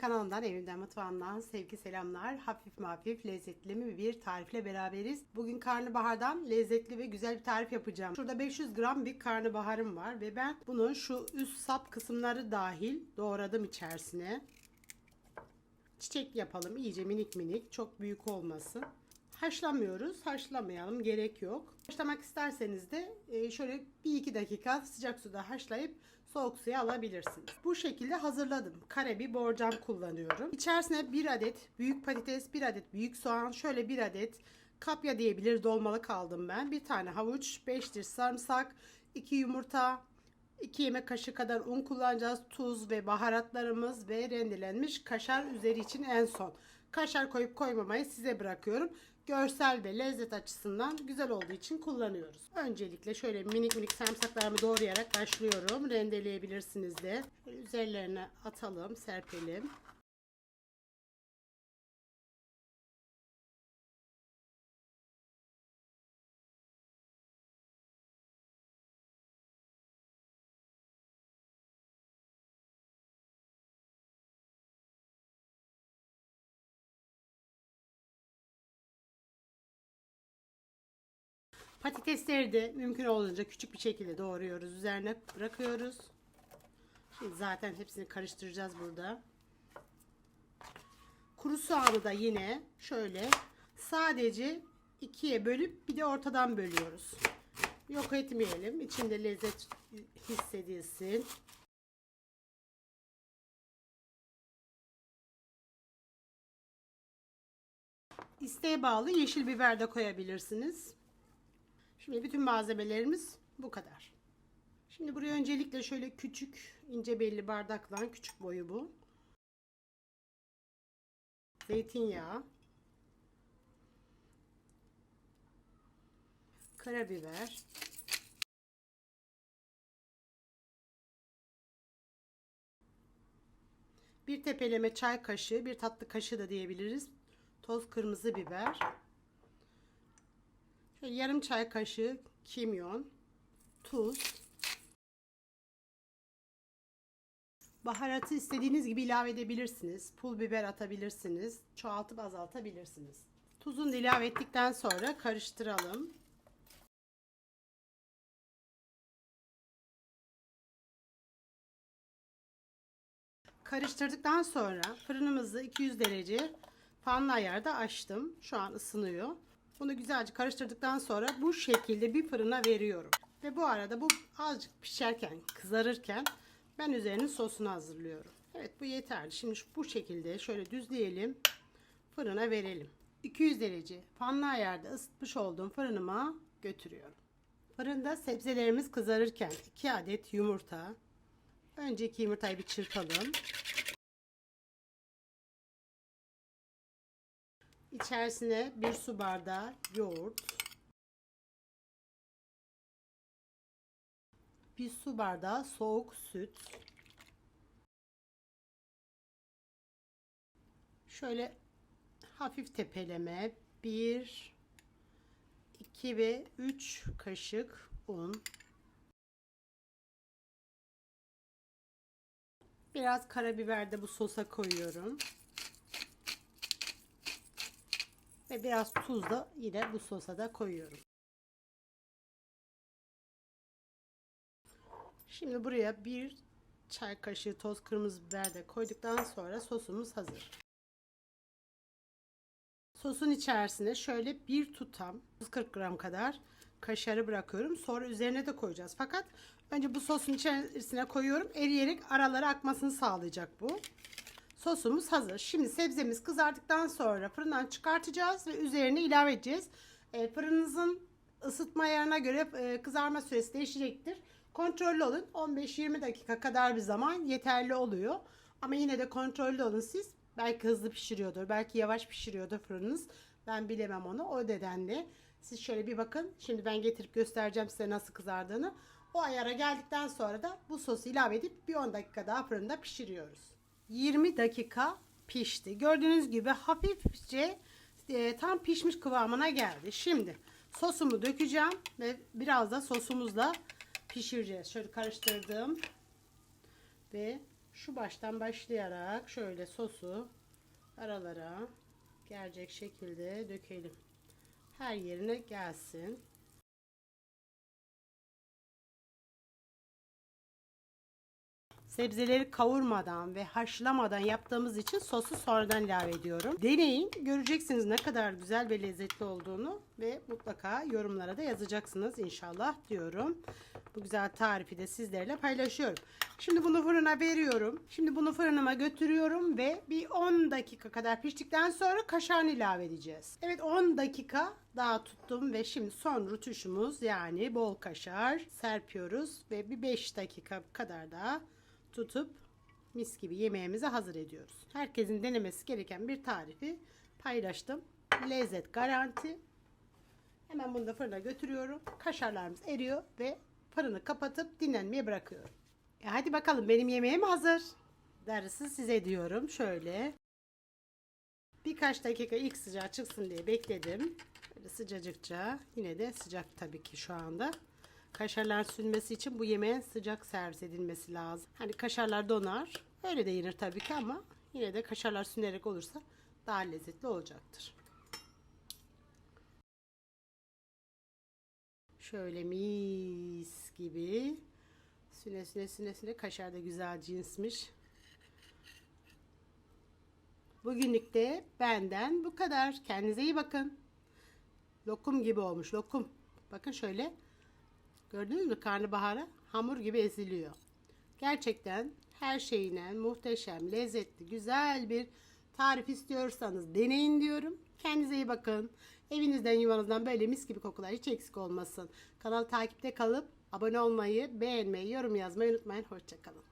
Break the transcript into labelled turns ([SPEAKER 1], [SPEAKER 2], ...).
[SPEAKER 1] Kanalımdan, evimden, mutfağımdan sevgi selamlar. Hafif mi hafif, lezzetli mi bir tarifle beraberiz. Bugün karnabahardan lezzetli ve güzel bir tarif yapacağım. Şurada 500 gram bir karnabaharım var ve ben bunun şu üst sap kısımları dahil doğradım içerisine. Çiçek yapalım iyice minik minik, çok büyük olmasın. Haşlamıyoruz, haşlamayalım gerek yok. Haşlamak isterseniz de e, şöyle bir iki dakika sıcak suda haşlayıp soğuk suya alabilirsiniz. Bu şekilde hazırladım. Kare bir borcam kullanıyorum. İçerisine bir adet büyük patates, bir adet büyük soğan, şöyle bir adet kapya diyebilir dolmalık aldım ben. Bir tane havuç, 5 diş sarımsak, 2 yumurta, 2 yemek kaşığı kadar un kullanacağız. Tuz ve baharatlarımız ve rendelenmiş kaşar üzeri için en son. Kaşar koyup koymamayı size bırakıyorum. Görsel ve lezzet açısından güzel olduğu için kullanıyoruz. Öncelikle şöyle minik minik sarımsaklarımı doğrayarak başlıyorum. Rendeleyebilirsiniz de. Şöyle üzerlerine atalım, serpelim. Patatesleri de mümkün olduğunca küçük bir şekilde doğruyoruz. Üzerine bırakıyoruz. Şimdi zaten hepsini karıştıracağız burada. Kuru soğanı da yine şöyle sadece ikiye bölüp bir de ortadan bölüyoruz. Yok etmeyelim. İçinde lezzet hissedilsin. İsteğe bağlı yeşil biber de koyabilirsiniz. Şimdi bütün malzemelerimiz bu kadar. Şimdi buraya öncelikle şöyle küçük ince belli bardakla küçük boyu bu. Zeytinyağı. Karabiber. Bir tepeleme çay kaşığı, bir tatlı kaşığı da diyebiliriz. Toz kırmızı biber. Yarım çay kaşığı kimyon, tuz, baharatı istediğiniz gibi ilave edebilirsiniz. Pul biber atabilirsiniz. Çoğaltıp azaltabilirsiniz. Tuzunu ilave ettikten sonra karıştıralım. Karıştırdıktan sonra fırınımızı 200 derece fanlı ayarda açtım. Şu an ısınıyor. Bunu güzelce karıştırdıktan sonra bu şekilde bir fırına veriyorum. Ve bu arada bu azıcık pişerken, kızarırken ben üzerine sosunu hazırlıyorum. Evet bu yeterli. Şimdi bu şekilde şöyle düzleyelim. Fırına verelim. 200 derece fanlı ayarda ısıtmış olduğum fırınıma götürüyorum. Fırında sebzelerimiz kızarırken 2 adet yumurta. Önceki yumurtayı bir çırpalım. İçerisine bir su bardağı yoğurt, bir su bardağı soğuk süt, şöyle hafif tepeleme bir, iki ve üç kaşık un, biraz karabiber de bu sosa koyuyorum. Ve biraz tuz da yine bu sosa da koyuyorum. Şimdi buraya bir çay kaşığı toz kırmızı biber de koyduktan sonra sosumuz hazır. Sosun içerisine şöyle bir tutam 40 gram kadar kaşarı bırakıyorum. Sonra üzerine de koyacağız. Fakat önce bu sosun içerisine koyuyorum. Eriyerek aralara akmasını sağlayacak bu. Sosumuz hazır. Şimdi sebzemiz kızardıktan sonra fırından çıkartacağız ve üzerine ilave edeceğiz. E, fırınınızın ısıtma ayarına göre e, kızarma süresi değişecektir. Kontrollü olun. 15-20 dakika kadar bir zaman yeterli oluyor. Ama yine de kontrollü olun siz. Belki hızlı pişiriyordur, belki yavaş pişiriyordur fırınınız. Ben bilemem onu. O nedenle siz şöyle bir bakın. Şimdi ben getirip göstereceğim size nasıl kızardığını. O ayara geldikten sonra da bu sosu ilave edip bir 10 dakika daha fırında pişiriyoruz. 20 dakika pişti. Gördüğünüz gibi hafifçe e, tam pişmiş kıvamına geldi. Şimdi sosumu dökeceğim ve biraz da sosumuzla pişireceğiz. Şöyle karıştırdım ve Şu baştan başlayarak şöyle sosu aralara gelecek şekilde dökelim. Her yerine gelsin. Sebzeleri kavurmadan ve haşlamadan yaptığımız için sosu sonradan ilave ediyorum. Deneyin, göreceksiniz ne kadar güzel ve lezzetli olduğunu ve mutlaka yorumlara da yazacaksınız inşallah diyorum. Bu güzel tarifi de sizlerle paylaşıyorum. Şimdi bunu fırına veriyorum. Şimdi bunu fırınıma götürüyorum ve bir 10 dakika kadar piştikten sonra kaşarını ilave edeceğiz. Evet 10 dakika daha tuttum ve şimdi son rutuşumuz yani bol kaşar serpiyoruz ve bir 5 dakika kadar daha tutup mis gibi yemeğimizi hazır ediyoruz. Herkesin denemesi gereken bir tarifi paylaştım. Lezzet garanti. Hemen bunu da fırına götürüyorum. Kaşarlarımız eriyor ve fırını kapatıp dinlenmeye bırakıyorum. E hadi bakalım benim yemeğim hazır. Darısı size diyorum. Şöyle. Birkaç dakika ilk sıcağı çıksın diye bekledim. Böyle sıcacıkça. Yine de sıcak tabii ki şu anda. Kaşarlar sünmesi için bu yemeğin sıcak servis edilmesi lazım. Hani kaşarlar donar. Öyle de yenir tabii ki ama yine de kaşarlar sünerek olursa daha lezzetli olacaktır. Şöyle mis gibi süne süne süne süne kaşar da güzel cinsmiş. Bugünlük de benden bu kadar. Kendinize iyi bakın. Lokum gibi olmuş lokum. Bakın şöyle. Gördünüz mü karnabaharı? Hamur gibi eziliyor. Gerçekten her şeyine muhteşem, lezzetli, güzel bir tarif istiyorsanız deneyin diyorum. Kendinize iyi bakın. Evinizden yuvanızdan böyle mis gibi kokular hiç eksik olmasın. Kanalı takipte kalıp abone olmayı, beğenmeyi, yorum yazmayı unutmayın. Hoşçakalın.